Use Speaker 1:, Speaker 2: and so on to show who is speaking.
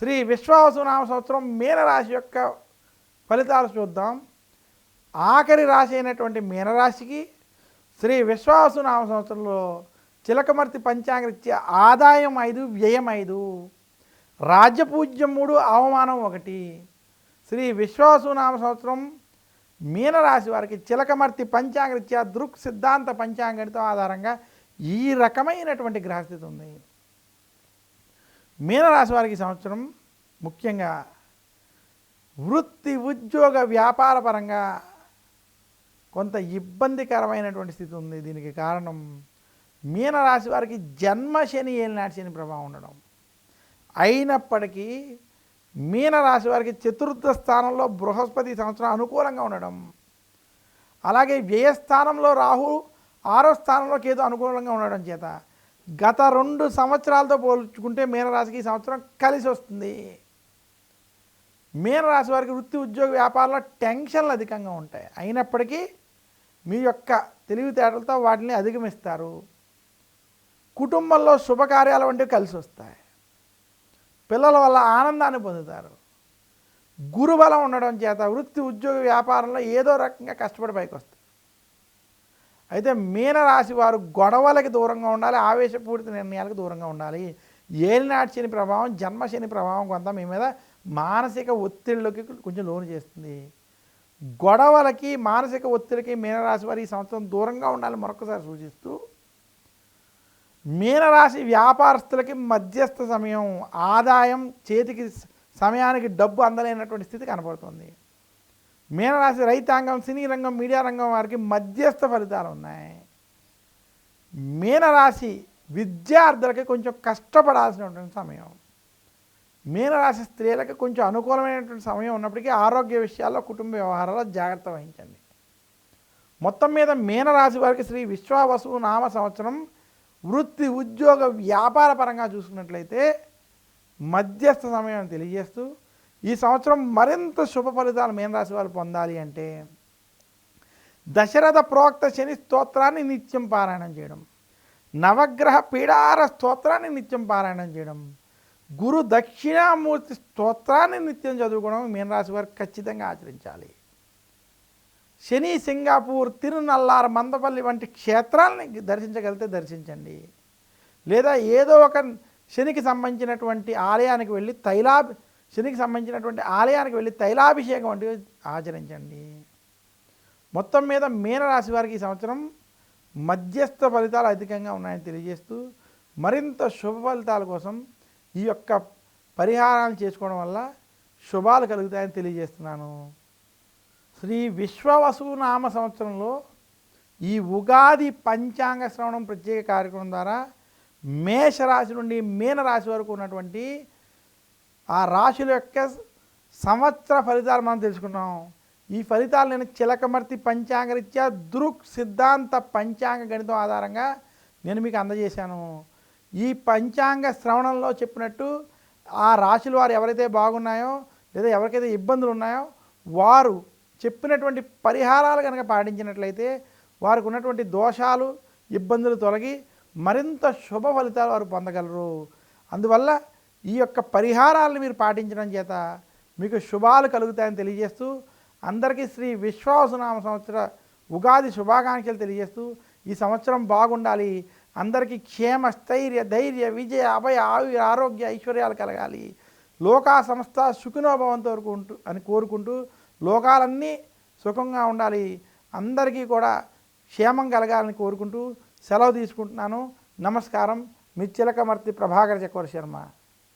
Speaker 1: శ్రీ విశ్వావసునామ సంవత్సరం మీనరాశి యొక్క ఫలితాలు చూద్దాం. ఆఖరి రాశి అయినటువంటి మీనరాశికి శ్రీ విశ్వావసునామ సంవత్సరంలో చిలకమర్తి పంచాంగరీత్యా ఆదాయం ఐదు వ్యయం ఐదు. రాజ్యపూజ్యం మూడు అవమానం ఒకటి. శ్రీ విశ్వాసునామ సంవత్సరం మీనరాశి వారికి చిలకమర్తి పంచాంగరీత్యా దృక్ సిద్ధాంత పంచాంగణితం ఆధారంగా ఈ రకమైనటువంటి గ్రహస్థితి ఉంది. మీనరాశి వారికి సంవత్సరం ముఖ్యంగా వృత్తి ఉద్యోగ వ్యాపార పరంగా కొంత ఇబ్బందికరమైనటువంటి స్థితి ఉంది. దీనికి కారణం మీనరాశి వారికి జన్మ శని ఏలినాటి శని ప్రభావం ఉండడం. అయినప్పటికీ మీనరాశి వారికి చతుర్థ స్థానంలో బృహస్పతి సంవత్సరం అనుకూలంగా ఉండడం. అలాగే వ్యయస్థానంలో రాహు ఆరో స్థానంలో కేతు అనుకూలంగా ఉండడం చేత గత రెండు సంవత్సరాలతో పోల్చుకుంటే మీనరాశికి ఈ సంవత్సరం కలిసి వస్తుంది. మీనరాశి వారికి వృత్తి ఉద్యోగ వ్యాపారంలో టెన్షన్లు అధికంగా ఉంటాయి. అయినప్పటికీ మీ యొక్క తెలివితేటలతో వాటిని అధిగమిస్తారు. కుటుంబంలో శుభకార్యాలు వంటివి కలిసి వస్తాయి. పిల్లల వల్ల ఆనందాన్ని పొందుతారు. గురుబలం ఉండడం చేత వృత్తి ఉద్యోగ వ్యాపారంలో ఏదో రకంగా కష్టపడి పైకి వస్తారు అయితే మీనరాశి వారు గొడవలకి దూరంగా ఉండాలి ఆవేశపూరిత నిర్ణయాలకు దూరంగా ఉండాలి. ఏలినాటి శని ప్రభావం జన్మశని ప్రభావం కొంత మీ మీద మానసిక ఒత్తిడిలోకి కొంచెం లోను చేస్తుంది. గొడవలకి మానసిక ఒత్తిడికి మీనరాశి వారు ఈ సంవత్సరం దూరంగా ఉండాలి మరొకసారి సూచిస్తూ మీనరాశి వ్యాపారస్తులకి మధ్యస్థ సమయం ఆదాయం చేతికి సమయానికి డబ్బు అందలేనటువంటి స్థితి కనపడుతుంది మీనరాశి రైతాంగం సినీ రంగం మీడియా రంగం వారికి మధ్యస్థ ఫలితాలు ఉన్నాయి. మీనరాశి విద్యార్థులకి కొంచెం కష్టపడాల్సినటువంటి సమయం. మీనరాశి స్త్రీలకు కొంచెం అనుకూలమైనటువంటి సమయం ఉన్నప్పటికీ ఆరోగ్య విషయాల్లో కుటుంబ వ్యవహారాల్లో జాగ్రత్త వహించండి. మొత్తం మీద మీనరాశి వారికి శ్రీ విశ్వావసు నామ సంవత్సరం వృత్తి ఉద్యోగ వ్యాపార పరంగా చూసుకున్నట్లయితే మధ్యస్థ సమయం తెలియజేస్తూ ఈ సంవత్సరం మరింత శుభ ఫలితాలు మీనరాశి వారు పొందాలి అంటే దశరథ ప్రోక్త శని స్తోత్రాన్ని నిత్యం పారాయణం చేయడం నవగ్రహ పీడార స్తోత్రాన్ని నిత్యం పారాయణం చేయడం గురు దక్షిణామూర్తి స్తోత్రాన్ని నిత్యం చదువుకోవడం మీనరాశి వారు ఖచ్చితంగా ఆచరించాలి. శని సింగాపూర్ తిరునల్లార్ మందపల్లి వంటి క్షేత్రాలని దర్శించగలిగితే దర్శించండి. లేదా ఏదో ఒక శనికి సంబంధించినటువంటి ఆలయానికి వెళ్ళి తైలాభి శనికి సంబంధించినటువంటి ఆలయానికి వెళ్ళి తైలాభిషేకం వంటివి ఆచరించండి. మొత్తం మీద మీనరాశి వారికి ఈ సంవత్సరం మధ్యస్థ ఫలితాలు అధికంగా ఉన్నాయని తెలియజేస్తూ మరింత శుభ ఫలితాల కోసం ఈ యొక్క పరిహారాలు చేసుకోవడం వల్ల శుభాలు కలుగుతాయని తెలియజేస్తున్నాను. శ్రీ విశ్వవసునామ సంవత్సరంలో ఈ ఉగాది పంచాంగ శ్రవణం ప్రత్యేక కార్యక్రమం ద్వారా మేషరాశి నుండి మీనరాశి వరకు ఉన్నటువంటి ఆ రాశుల యొక్క సంవత్సర ఫలితాలు మనం తెలుసుకున్నాం. ఈ ఫలితాలు నేను చిలకమర్తి పంచాంగరీత్యా దృక్ సిద్ధాంత పంచాంగ గణితం ఆధారంగా నేను మీకు అందజేశాను. ఈ పంచాంగ శ్రవణంలో చెప్పినట్టు ఆ రాశుల వారు ఎవరైతే బాగున్నాయో లేదా ఎవరికైతే ఇబ్బందులు ఉన్నాయో వారు చెప్పినటువంటి పరిహారాలు కనుక పాటించినట్లయితే వారికి ఉన్నటువంటి దోషాలు ఇబ్బందులు తొలగి మరింత శుభ ఫలితాలు వారు పొందగలరు. అందువల్ల ఈ యొక్క పరిహారాలను మీరు పాటించడం చేత మీకు శుభాలు కలుగుతాయని తెలియజేస్తూ అందరికీ శ్రీ విశ్వాసనామ సంవత్సర ఉగాది శుభాకాంక్షలు తెలియజేస్తూ ఈ సంవత్సరం బాగుండాలి. అందరికీ క్షేమ స్థైర్య ధైర్య విజయ అభయ ఆయు ఆరోగ్య ఐశ్వర్యాలు కలగాలి. లోకా సంస్థ సుఖినోభవంతో ఉంటూ అని కోరుకుంటూ లోకాలన్నీ సుఖంగా ఉండాలి. అందరికీ కూడా క్షేమం కలగాలని కోరుకుంటూ సెలవు తీసుకుంటున్నాను. నమస్కారం. మీ చిలకమర్తి ప్రభాకర్ చక్రవర్తి శర్మ.